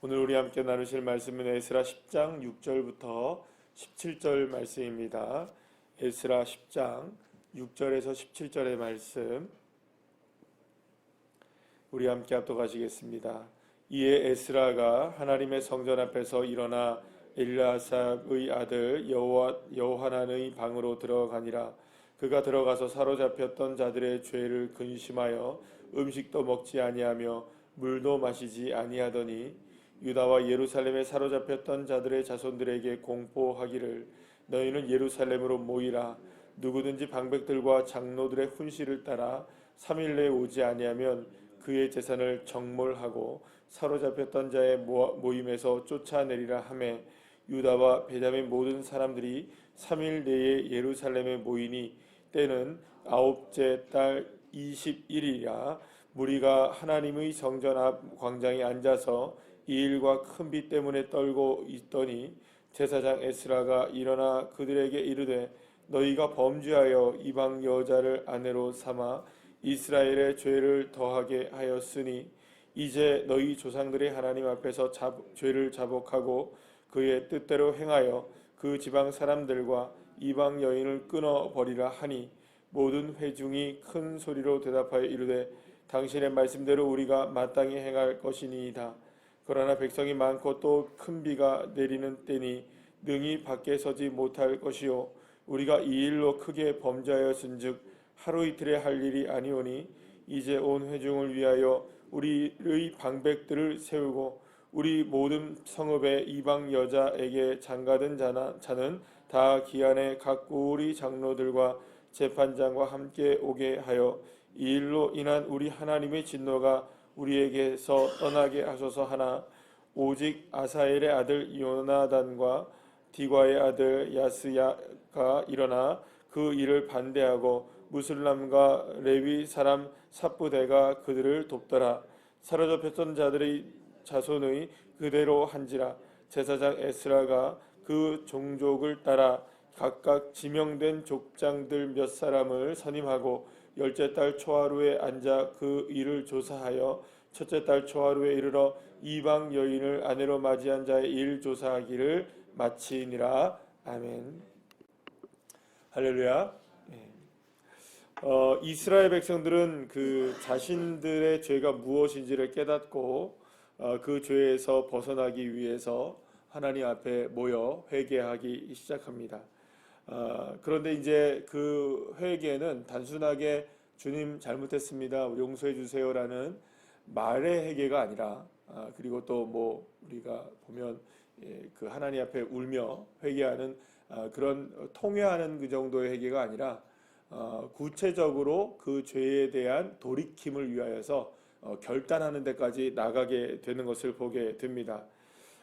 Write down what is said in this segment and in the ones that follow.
오늘 우리 함께 나누실 말씀은 에스라 10장 6절부터 17절 말씀입니다. 에스라 10장 6절에서 17절의 말씀 우리 함께 합독하시겠습니다. 이에 에스라가 하나님의 성전 앞에서 일어나 엘라삽의 아들 여호하난의 방으로 들어가니라 그가 들어가서 사로잡혔던 자들의 죄를 근심하여 음식도 먹지 아니하며 물도 마시지 아니하더니 유다와 예루살렘에 사로잡혔던 자들의 자손들에게 공포하기를 너희는 예루살렘으로 모이라. 누구든지 방백들과 장로들의 훈시를 따라 3일 내에 오지 아니하면 그의 재산을 정몰하고 사로잡혔던 자의 모임에서 쫓아내리라 하매 유다와 베냐민 모든 사람들이 3일 내에 예루살렘에 모이니 때는 아홉째 달 21일이라 무리가 하나님의 성전 앞 광장에 앉아서 이 일과 큰 비 때문에 떨고 있더니 제사장 에스라가 일어나 그들에게 이르되 너희가 범죄하여 이방 여자를 아내로 삼아 이스라엘의 죄를 더하게 하였으니 이제 너희 조상들의 하나님 앞에서 자, 죄를 자복하고 그의 뜻대로 행하여 그 지방 사람들과 이방 여인을 끊어 버리라 하니 모든 회중이 큰 소리로 대답하여 이르되 당신의 말씀대로 우리가 마땅히 행할 것이니이다. 그러나 백성이 많고 또 큰 비가 내리는 때니 능히 밖에 서지 못할 것이요. 우리가 이 일로 크게 범죄하였은즉 하루 이틀에 할 일이 아니오니 이제 온 회중을 위하여 우리의 방백들을 세우고 우리 모든 성읍의 이방 여자에게 장가든 자나 자는 다 기한에 각 우리 장로들과 재판장과 함께 오게 하여 이 일로 인한 우리 하나님의 진노가 우리에게서 떠나게 하소서. 하나 오직 아사엘의 아들 요나단과 디과의 아들 야스야가 일어나 그 일을 반대하고 무슬람과 레위 사람 삽부대가 그들을 돕더라. 사로잡혔던 자들의 자손의 그대로 한지라. 제사장 에스라가 그 종족을 따라 각각 지명된 족장들 몇 사람을 선임하고 열째 달 초하루에 앉아 그 일을 조사하여 첫째 달 초하루에 이르러 이방 여인을 아내로 맞이한 자의 일 조사하기를 마치니라 아멘. 할렐루야. 네. 어, 이스라엘 백성들은 그 자신들의 죄가 무엇인지를 깨닫고 어, 그 죄에서 벗어나기 위해서 하나님 앞에 모여 회개하기 시작합니다. 어, 그런데 이제 그 회개는 단순하게 주님 잘못했습니다. 용서해 주세요라는 말의 회개가 아니라 아, 그리고 또 뭐 우리가 보면 예, 그 하나님 앞에 울며 회개하는 아, 그런 통회하는 그 정도의 회개가 아니라 어, 구체적으로 그 죄에 대한 돌이킴을 위하여서 어, 결단하는 데까지 나가게 되는 것을 보게 됩니다.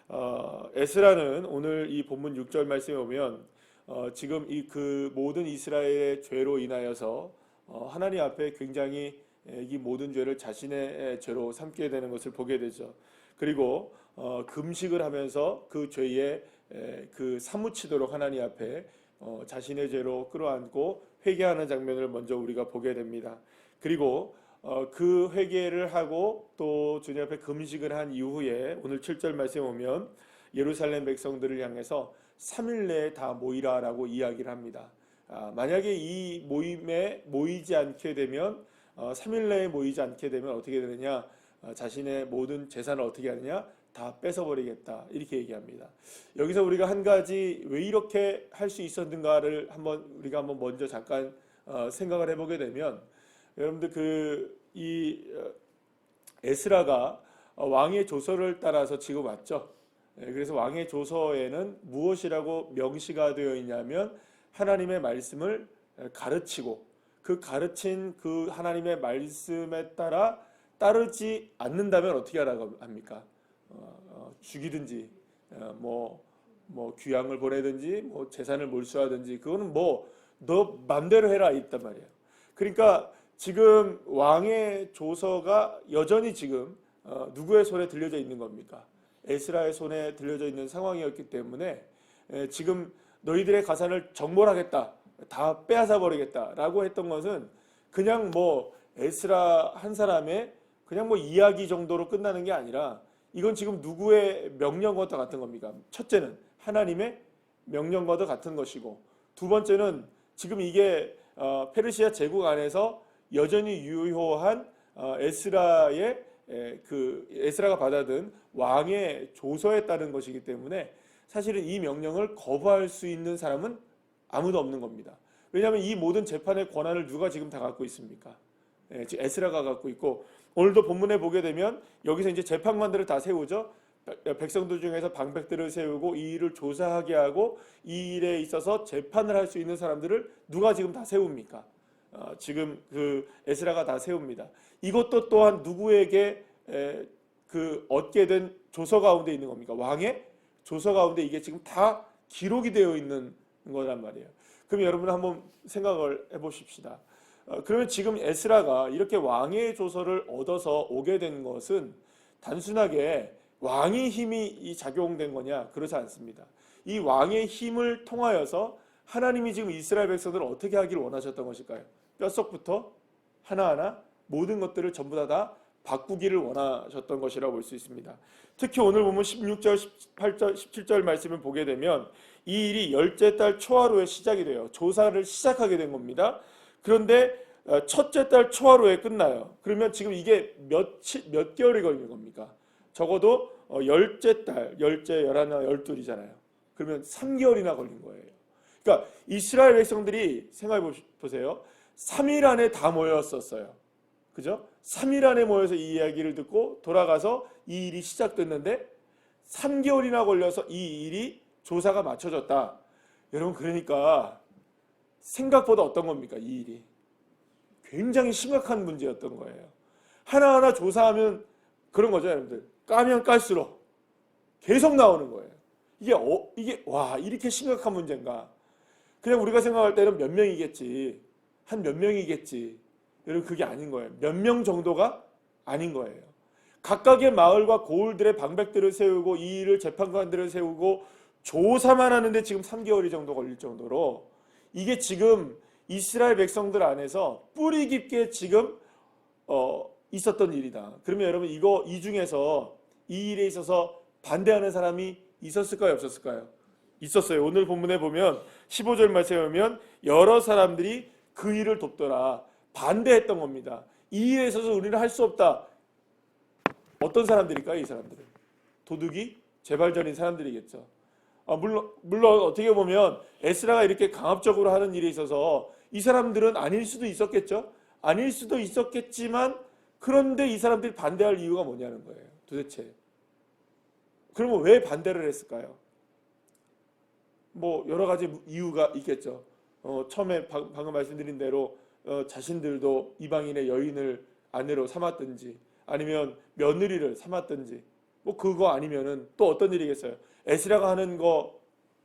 어, 에스라는 오늘 이 본문 6절 말씀에 보면 어, 지금 이 그 모든 이스라엘의 죄로 인하여서 어, 하나님 앞에 굉장히 이 모든 죄를 자신의 죄로 삼게 되는 것을 보게 되죠. 그리고 어, 금식을 하면서 그 죄에 에, 그 사무치도록 하나님 앞에 어, 자신의 죄로 끌어안고 회개하는 장면을 먼저 우리가 보게 됩니다. 그리고 어, 그 회개를 하고 또 주님 앞에 금식을 한 이후에 오늘 7절 말씀에 보면 예루살렘 백성들을 향해서 3일 내에 다 모이라라고 이야기를 합니다. 아, 만약에 이 모임에 모이지 않게 되면 어, 3일 내에 모이지 않게 되면 어떻게 되느냐 어, 자신의 모든 재산을 어떻게 하느냐 다 뺏어버리겠다 이렇게 얘기합니다. 여기서 우리가 한 가지 왜 이렇게 할 수 있었는가를 한번 우리가 한번 먼저 잠깐 어, 생각을 해보게 되면 여러분들 그이 어, 에스라가 어, 왕의 조서를 따라서 지금 왔죠. 예, 그래서 왕의 조서에는 무엇이라고 명시가 되어 있냐면 하나님의 말씀을 가르치고 그 가르친 그 하나님의 말씀에 따라 따르지 않는다면 어떻게 하라고 합니까? 어, 어, 죽이든지 어, 뭐, 뭐 귀양을 보내든지 뭐 재산을 몰수하든지 그거는 뭐 너 맘대로 해라 있단 말이에요. 그러니까 지금 왕의 조서가 여전히 지금 어, 누구의 손에 들려져 있는 겁니까? 에스라의 손에 들려져 있는 상황이었기 때문에 에, 지금 너희들의 가산을 정벌하겠다. 다 빼앗아 버리겠다라고 했던 것은 그냥 뭐 에스라 한 사람의 그냥 뭐 이야기 정도로 끝나는 게 아니라 이건 지금 누구의 명령과도 같은 겁니까? 첫째는 하나님의 명령과도 같은 것이고 두 번째는 지금 이게 어, 페르시아 제국 안에서 여전히 유효한 어, 에스라의 에, 그 에스라가 받아든 왕의 조서에 따른 것이기 때문에 사실은 이 명령을 거부할 수 있는 사람은 아무도 없는 겁니다. 왜냐하면 이 모든 재판의 권한을 누가 지금 다 갖고 있습니까? 예, 지금 에스라가 갖고 있고 오늘도 본문에 보게 되면 여기서 이제 재판관들을 다 세우죠. 백- 백성들 중에서 방백들을 세우고 이 일을 조사하게 하고 이 일에 있어서 재판을 할 수 있는 사람들을 누가 지금 다 세웁니까? 어, 지금 그 에스라가 다 세웁니다. 이것도 또한 누구에게 에, 그 얻게 된 조서 가운데 있는 겁니까? 왕의 조서 가운데 이게 지금 다 기록이 되어 있는 거란 말이에요. 그럼 여러분 한번 생각을 해보십시다. 어, 그러면 지금 에스라가 이렇게 왕의 조서를 얻어서 오게 된 것은 단순하게 왕의 힘이 이 작용된 거냐? 그렇지 않습니다. 이 왕의 힘을 통하여서 하나님이 지금 이스라엘 백성들을 어떻게 하기를 원하셨던 것일까요? 뼛속부터 하나하나 모든 것들을 전부 다, 다 바꾸기를 원하셨던 것이라고 볼 수 있습니다. 특히 오늘 보면 16절, 18절, 17절 말씀을 보게 되면 이 일이 열째 달 초하루에 시작이 돼요. 조사를 시작하게 된 겁니다. 그런데 어, 첫째 달 초하루에 끝나요. 그러면 지금 이게 며칠, 몇 개월이 걸린 겁니까? 적어도 어, 열째 달, 열째, 열하나, 열둘이잖아요. 그러면 3개월이나 걸린 거예요. 그러니까 이스라엘 백성들이 생각해 보세요. 3일 안에 다 모였었어요. 그죠? 3일 안에 모여서 이 이야기를 듣고 돌아가서 이 일이 시작됐는데 3개월이나 걸려서 이 일이 조사가 맞춰졌다. 여러분 그러니까 생각보다 어떤 겁니까? 이 일이 굉장히 심각한 문제였던 거예요. 하나하나 조사하면 그런 거죠, 여러분들. 까면 깔수록 계속 나오는 거예요. 이게 어, 이게 와 이렇게 심각한 문제인가? 그냥 우리가 생각할 때는 몇 명이겠지, 한 몇 명이겠지. 여러분 그게 아닌 거예요. 몇 명 정도가 아닌 거예요. 각각의 마을과 고을들의 방백들을 세우고 이 일을 재판관들을 세우고 조사만 하는데 지금 3개월이 정도 걸릴 정도로 이게 지금 이스라엘 백성들 안에서 뿌리 깊게 지금 어, 있었던 일이다. 그러면 여러분 이거 이 중에서 이 일에 있어서 반대하는 사람이 있었을까요, 없었을까요? 있었어요. 오늘 본문에 보면 15절 말씀에 보면 여러 사람들이 그 일을 돕더라. 반대했던 겁니다. 이 일에 있어서 우리는 할 수 없다. 어떤 사람들일까요, 이 사람들은? 도둑이 재발전인 사람들이겠죠. 아, 물론 물론 어떻게 보면 에스라가 이렇게 강압적으로 하는 일에 있어서 이 사람들은 아닐 수도 있었겠죠. 아닐 수도 있었겠지만 그런데 이 사람들이 반대할 이유가 뭐냐는 거예요. 도대체. 그러면 왜 반대를 했을까요? 뭐 여러 가지 이유가 있겠죠. 어, 처음에 방- 방금 말씀드린 대로 어, 자신들도 이방인의 여인을 아내로 삼았든지 아니면 며느리를 삼았든지 뭐 그거 아니면은 또 어떤 일이겠어요? 에스라가 하는 거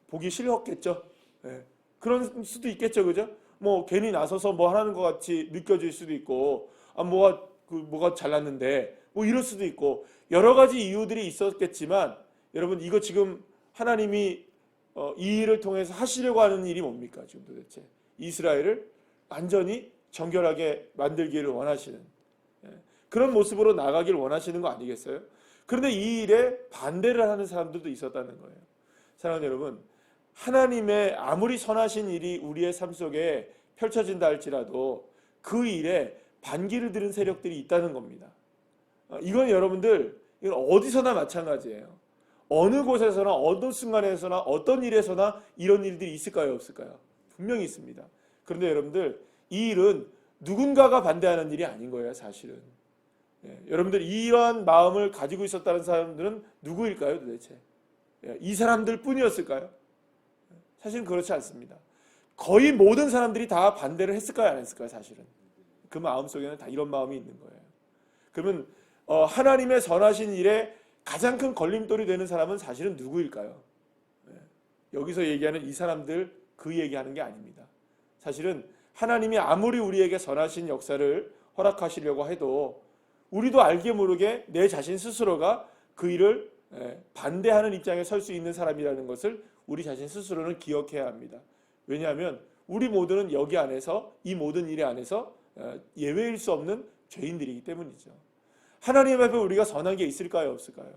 보기 싫었겠죠. 예. 그런 수도 있겠죠, 그죠? 뭐 괜히 나서서 뭐 하는 것 같이 느껴질 수도 있고, 아 뭐가 그 뭐가 잘났는데 뭐 이럴 수도 있고 여러 가지 이유들이 있었겠지만 여러분 이거 지금 하나님이 어, 이 일을 통해서 하시려고 하는 일이 뭡니까 지금 도대체 이스라엘을 완전히 정결하게 만들기를 원하시는 예. 그런 모습으로 나가기를 원하시는 거 아니겠어요? 그런데 이 일에 반대를 하는 사람들도 있었다는 거예요. 사랑하는 여러분, 하나님의 아무리 선하신 일이 우리의 삶 속에 펼쳐진다 할지라도 그 일에 반기를 들은 세력들이 있다는 겁니다. 어, 이건 여러분들 이건 어디서나 마찬가지예요. 어느 곳에서나 어느 순간에서나 어떤 일에서나 이런 일들이 있을까요, 없을까요? 분명히 있습니다. 그런데 여러분들 이 일은 누군가가 반대하는 일이 아닌 거예요, 사실은. 예, 여러분들 이러한 마음을 가지고 있었다는 사람들은 누구일까요, 도대체? 예, 이 사람들 뿐이었을까요? 사실은 그렇지 않습니다. 거의 모든 사람들이 다 반대를 했을까요, 안 했을까요, 사실은? 그 마음 속에는 다 이런 마음이 있는 거예요. 그러면 어, 하나님의 선하신 일에 가장 큰 걸림돌이 되는 사람은 사실은 누구일까요? 예, 여기서 얘기하는 이 사람들 그 얘기하는 게 아닙니다. 사실은 하나님이 아무리 우리에게 선하신 역사를 허락하시려고 해도 우리도 알게 모르게 내 자신 스스로가 그 일을 예, 반대하는 입장에 설 수 있는 사람이라는 것을 우리 자신 스스로는 기억해야 합니다. 왜냐하면 우리 모두는 여기 안에서 이 모든 일에 안에서 어, 예외일 수 없는 죄인들이기 때문이죠. 하나님 앞에 우리가 선한 게 있을까요, 없을까요?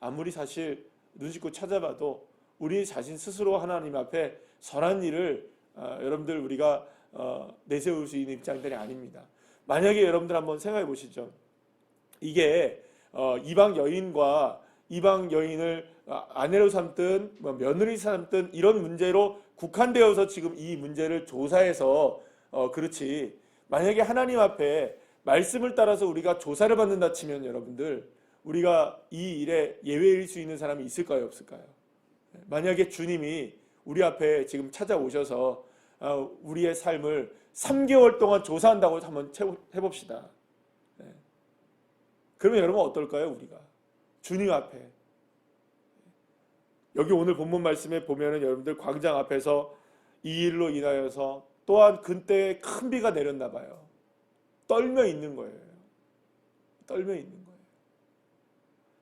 아무리 사실 눈 씻고 찾아봐도 우리 자신 스스로 하나님 앞에 선한 일을 어, 여러분들 우리가 어, 내세울 수 있는 입장들이 아닙니다. 만약에 여러분들 한번 생각해 보시죠. 이게 어, 이방 여인과 이방 여인을 아, 아내로 삼든 뭐 며느리 삼든 이런 문제로 국한되어서 지금 이 문제를 조사해서 어, 그렇지 만약에 하나님 앞에 말씀을 따라서 우리가 조사를 받는다 치면 여러분들 우리가 이 일에 예외일 수 있는 사람이 있을까요 없을까요? 만약에 주님이 우리 앞에 지금 찾아오셔서 어, 우리의 삶을 3개월 동안 조사한다고 한번 해봅시다. 네. 그러면 여러분 어떨까요 우리가 주님 앞에 여기 오늘 본문 말씀에 보면은 여러분들 광장 앞에서 이 일로 인하여서 또한 그때 큰 비가 내렸나 봐요. 떨며 있는 거예요. 떨며 있는 거예요.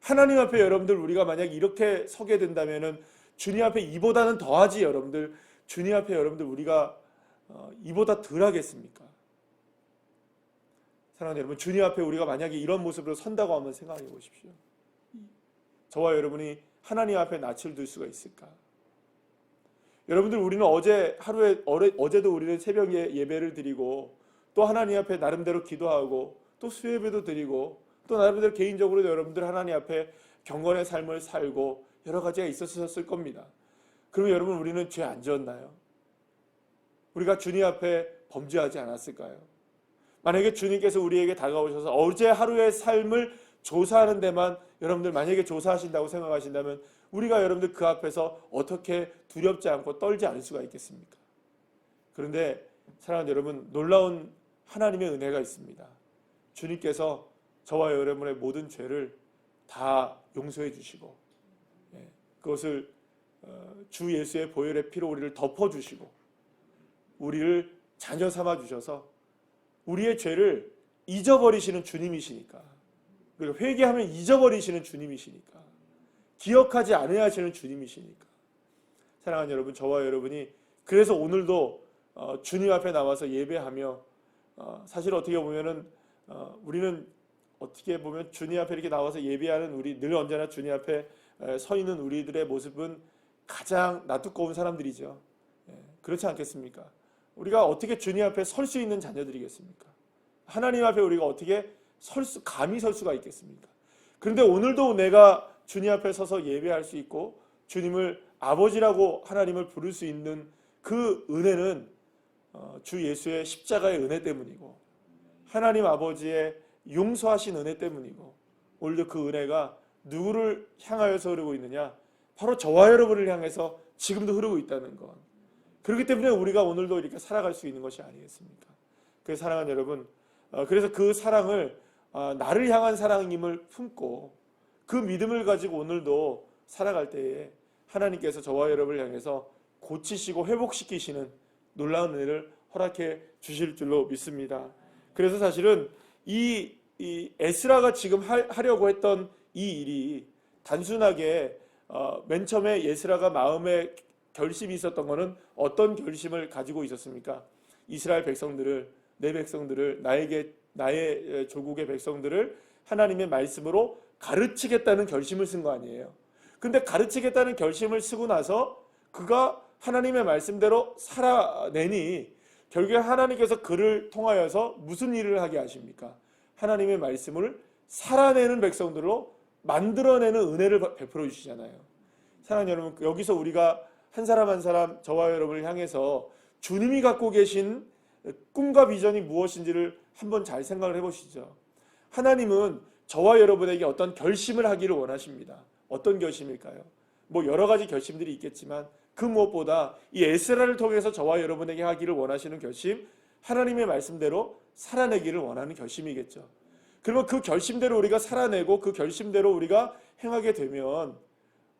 하나님 앞에 여러분들 우리가 만약 이렇게 서게 된다면은 주님 앞에 이보다는 더하지 여러분들 주님 앞에 여러분들 우리가 어, 이보다 덜 하겠습니까? 사랑하는 여러분 주님 앞에 우리가 만약에 이런 모습으로 선다고 한번 생각해 보십시오. 저와 여러분이 하나님 앞에 낯을 들 수가 있을까? 여러분들 우리는 어제 하루에 어제도 우리는 새벽에 예배를 드리고 또 하나님 앞에 나름대로 기도하고 또 수예배도 드리고 또 나름대로 개인적으로 여러분들 하나님 앞에 경건의 삶을 살고 여러 가지가 있었을 겁니다. 그러면 여러분 우리는 죄 안 지었나요? 우리가 주님 앞에 범죄하지 않았을까요? 만약에 주님께서 우리에게 다가오셔서 어제 하루의 삶을 조사하는 데만 여러분들 만약에 조사하신다고 생각하신다면 우리가 여러분들 그 앞에서 어떻게 두렵지 않고 떨지 않을 수가 있겠습니까? 그런데 사랑하는 여러분 놀라운 하나님의 은혜가 있습니다. 주님께서 저와 여러분의 모든 죄를 다 용서해 주시고 예, 그것을 어, 주 예수의 보혈의 피로 우리를 덮어 주시고 우리를 자녀 삼아 주셔서 우리의 죄를 잊어버리시는 주님이시니까 그리고 회개하면 잊어버리시는 주님이시니까 기억하지 않아야 하시는 주님이시니까 사랑하는 여러분 저와 여러분이 그래서 오늘도 어, 주님 앞에 나와서 예배하며 어, 사실 어떻게 보면은 어, 우리는 어떻게 보면 주님 앞에 이렇게 나와서 예배하는 우리 늘 언제나 주님 앞에 에, 서 있는 우리들의 모습은 가장 나두꺼운 사람들이죠. 예, 그렇지 않겠습니까? 우리가 어떻게 주님 앞에 설 수 있는 자녀들이겠습니까? 하나님 앞에 우리가 어떻게 설 수, 감히 설 수가 있겠습니까? 그런데 오늘도 내가 주님 앞에 서서 예배할 수 있고 주님을 아버지라고 하나님을 부를 수 있는 그 은혜는 어, 주 예수의 십자가의 은혜 때문이고 하나님 아버지의 용서하신 은혜 때문이고 오늘도 그 은혜가 누구를 향하여서 흐르고 있느냐? 바로 저와 여러분을 향해서 지금도 흐르고 있다는 것. 그렇기 때문에 우리가 오늘도 이렇게 살아갈 수 있는 것이 아니겠습니까? 그 사랑하는 여러분, 어, 그래서 그 사랑을 어, 나를 향한 사랑임을 품고 그 믿음을 가지고 오늘도 살아갈 때에 하나님께서 저와 여러분을 향해서 고치시고 회복시키시는 놀라운 은혜를 허락해 주실 줄로 믿습니다. 그래서 사실은 이, 이 에스라가 지금 하, 려고 했던 이 일이 단순하게 어, 맨 처음에 예스라가 마음에 결심이 있었던 것은 어떤 결심을 가지고 있었습니까? 이스라엘 백성들을 내 백성들을 나에게 나의 조국의 백성들을 하나님의 말씀으로 가르치겠다는 결심을 쓴 거 아니에요. 근데 가르치겠다는 결심을 쓰고 나서 그가 하나님의 말씀대로 살아내니 결국에 하나님께서 그를 통하여서 무슨 일을 하게 하십니까? 하나님의 말씀을 살아내는 백성들로 만들어내는 은혜를 베풀어 주시잖아요. 사랑하는 여러분, 여기서 우리가 한 사람 한 사람 저와 여러분을 향해서 주님이 갖고 계신 꿈과 비전이 무엇인지를 한번 잘 생각을 해보시죠. 하나님은 저와 여러분에게 어떤 결심을 하기를 원하십니다. 어떤 결심일까요? 뭐 여러 가지 결심들이 있겠지만 그 무엇보다 이 에스라를 통해서 저와 여러분에게 하기를 원하시는 결심, 하나님의 말씀대로 살아내기를 원하는 결심이겠죠. 그러면 그 결심대로 우리가 살아내고 그 결심대로 우리가 행하게 되면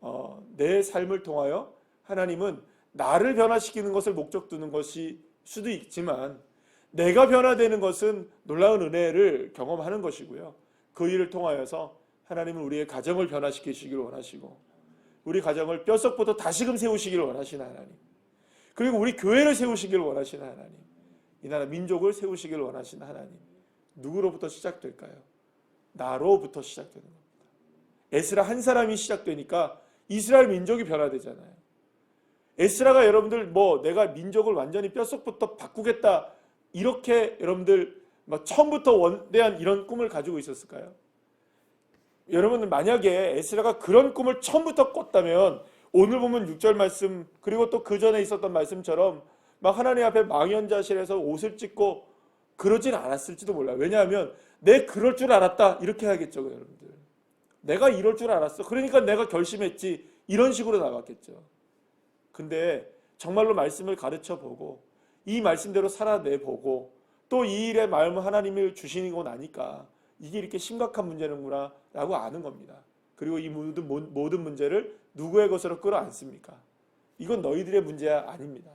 어, 내 삶을 통하여 하나님은 나를 변화시키는 것을 목적 두는 것이 수도 있지만 내가 변화되는 것은 놀라운 은혜를 경험하는 것이고요. 그 일을 통하여서 하나님은 우리의 가정을 변화시키시기를 원하시고 우리 가정을 뼛속부터 다시금 세우시기를 원하시는 하나님. 그리고 우리 교회를 세우시기를 원하시는 하나님. 이 나라 민족을 세우시기를 원하시는 하나님. 누구로부터 시작될까요? 나로부터 시작되는 겁니다. 에스라 한 사람이 시작되니까 이스라엘 민족이 변화되잖아요. 에스라가 여러분들 뭐 내가 민족을 완전히 뼛속부터 바꾸겠다 이렇게 여러분들 막 처음부터 원대한 이런 꿈을 가지고 있었을까요? 여러분들 만약에 에스라가 그런 꿈을 처음부터 꿨다면 오늘 보면 6절 말씀 그리고 또 그 전에 있었던 말씀처럼 막 하나님 앞에 망연자실해서 옷을 찢고 그러진 않았을지도 몰라요. 왜냐하면 내 그럴 줄 알았다 이렇게 하겠죠, 여러분들. 내가 이럴 줄 알았어. 그러니까 내가 결심했지. 이런 식으로 나갔겠죠. 근데 정말로 말씀을 가르쳐 보고 이 말씀대로 살아내 보고 또 이 일의 마음을 하나님을 주시고 나니까 이게 이렇게 심각한 문제는구나 라고 아는 겁니다. 그리고 이 모든 모든 문제를 누구의 것으로 끌어안습니까? 이건 너희들의 문제야 아닙니다.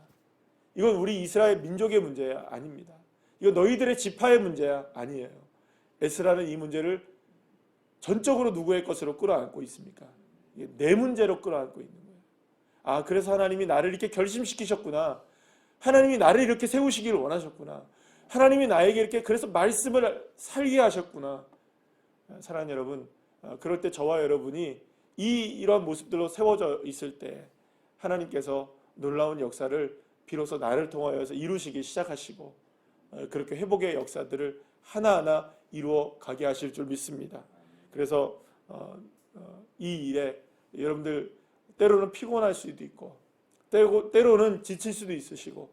이건 우리 이스라엘 민족의 문제야 아닙니다. 이건 너희들의 지파의 문제야 아니에요. 에스라는 이 문제를 전적으로 누구의 것으로 끌어안고 있습니까? 내 문제로 끌어안고 있는 거예요. 아, 그래서 하나님이 나를 이렇게 결심시키셨구나. 하나님이 나를 이렇게 세우시기를 원하셨구나. 하나님이 나에게 이렇게 그래서 말씀을 살게 하셨구나. 사랑하는 여러분, 어, 그럴 때 저와 여러분이 이 이런 모습들로 세워져 있을 때 하나님께서 놀라운 역사를 비로소 나를 통하여서 이루시기 시작하시고 어, 그렇게 회복의 역사들을 하나하나 이루어 가게 하실 줄 믿습니다. 그래서 어, 어, 이 일에 여러분들 때로는 피곤할 수도 있고 때로, 때로는 지칠 수도 있으시고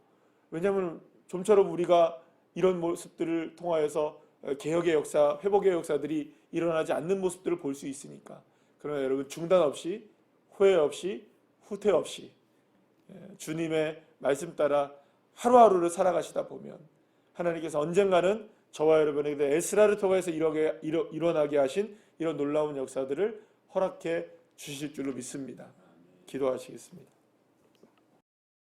왜냐하면 좀처럼 우리가 이런 모습들을 통하여서 어, 개혁의 역사, 회복의 역사들이 일어나지 않는 모습들을 볼 수 있으니까 그러나 여러분 중단 없이 후회 없이 후퇴 없이 예, 주님의 말씀 따라 하루하루를 살아가시다 보면 하나님께서 언젠가는 저와 여러분에게 에스라를 통해서 이러게, 일어, 일어나게 하신 이런 놀라운 역사들을 허락해 주실 줄로 믿습니다. 기도하시겠습니다.